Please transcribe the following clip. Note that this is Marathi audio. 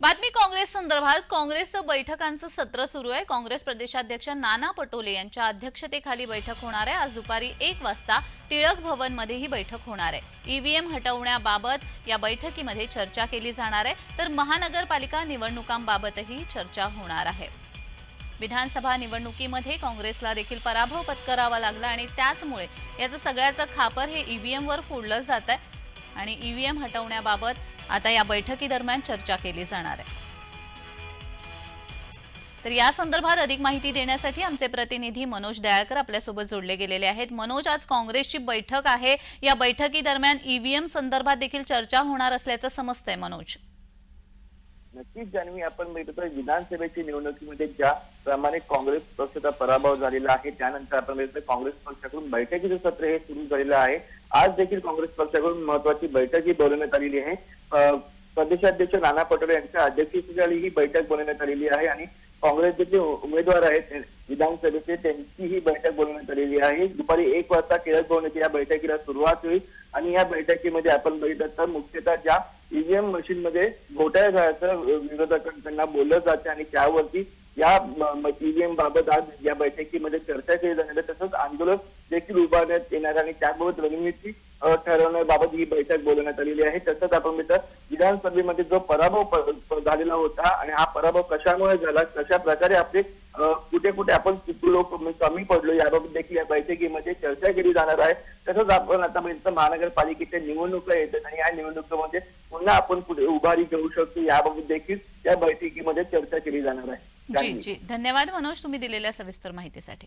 बातमी काँग्रेस संदर्भात काँग्रेसचं बैठकांचं सत्र सुरू आहे. काँग्रेस प्रदेशाध्यक्ष नाना पटोले यांच्या अध्यक्षतेखाली बैठक होणार आहे. आज दुपारी एक वाजता टिळक भवनमध्ये ही बैठक होणार आहे. ईव्हीएम हटवण्याबाबत या बैठकीमध्ये चर्चा केली जाणार आहे. तर महानगरपालिका निवडणुकांबाबतही चर्चा होणार आहे. विधानसभा निवडणुकीमध्ये काँग्रेसला देखील पराभव पत्करावा लागला आणि त्याचमुळे याचं सगळ्याचं खापर हे ईव्हीएमवर फोडलं जात आहे आणि ईव्हीएम हटवण्याबाबत आता या बैठकीदरम्यान चर्चा केली जाणार आहे. तर या संदर्भात अधिक माहिती देण्यासाठी आमचे प्रतिनिधी मनोज दयाळकर आपल्यासोबत जोडले गेलेले आहेत. मनोज आज काँग्रेसची बैठक आहे. या बैठकीदरम्यान ईव्हीएम संदर्भात देखील चर्चा होणार असल्याचं समजतंय मनोज. नक्कीच जान्हवी आपण बघितलं विधानसभेची निवडणुकीमध्ये ज्या प्रमाणे काँग्रेस पक्षाचा पराभव झालेला आहे. त्यानंतर आपण बघितलं काँग्रेस पक्षाकडून बैठकीचं सत्र हे सुरू झालेलं आहे. आज देखील काँग्रेस पक्षाकडून महत्वाची बैठक ही बोलवण्यात आलेली आहे. प्रदेशाध्यक्ष नाना पटोले यांच्या अध्यक्षतेखाली ही बैठक बोलवण्यात आलेली आहे आणि काँग्रेसचे जे उमेदवार आहेत विधानसभेचे त्यांची ही बैठक बोलवण्यात आलेली आहे. दुपारी एक वाजता टिळक भवन या बैठकीला सुरुवात होईल आणि या बैठकीमध्ये आपण बघितलं तर मुख्यतः ज्या ईव्हीएम मशीनमध्ये घोटाळा झाल्याचं विरोधकांना बोललं जाते आणि त्यावरती या ईव्हीएम बाबत आज या बैठकीमध्ये चर्चा केली जाणार आहे. तसंच आंदोलन देखील उभारण्यात येणार आणि त्याबाबत रणनीती ठरवण्याबाबत ही बैठक बोलवण्यात आलेली आहे. तसंच आपण मित्र विधानसभेमध्ये जो पराभव झालेला होता आणि हा पराभव कशामुळे झाला कशा प्रकारे आपले कुठे कुठे आपण चुकलो म्हणजे कमी पडलो याबाबत देखील या बैठकीमध्ये चर्चा केली जाणार आहे. तसंच आपण आतापर्यंत महानगरपालिकेच्या निवडणुका येतात आणि या निवडणुकीमध्ये पुन्हा आपण पुढे उभारी घेऊ शकतो याबाबत देखील या बैठकीमध्ये चर्चा केली जाणार आहे. जी जी. धन्यवाद मनोज तुम्ही दिलेल्या सविस्तर माहितीसाठी.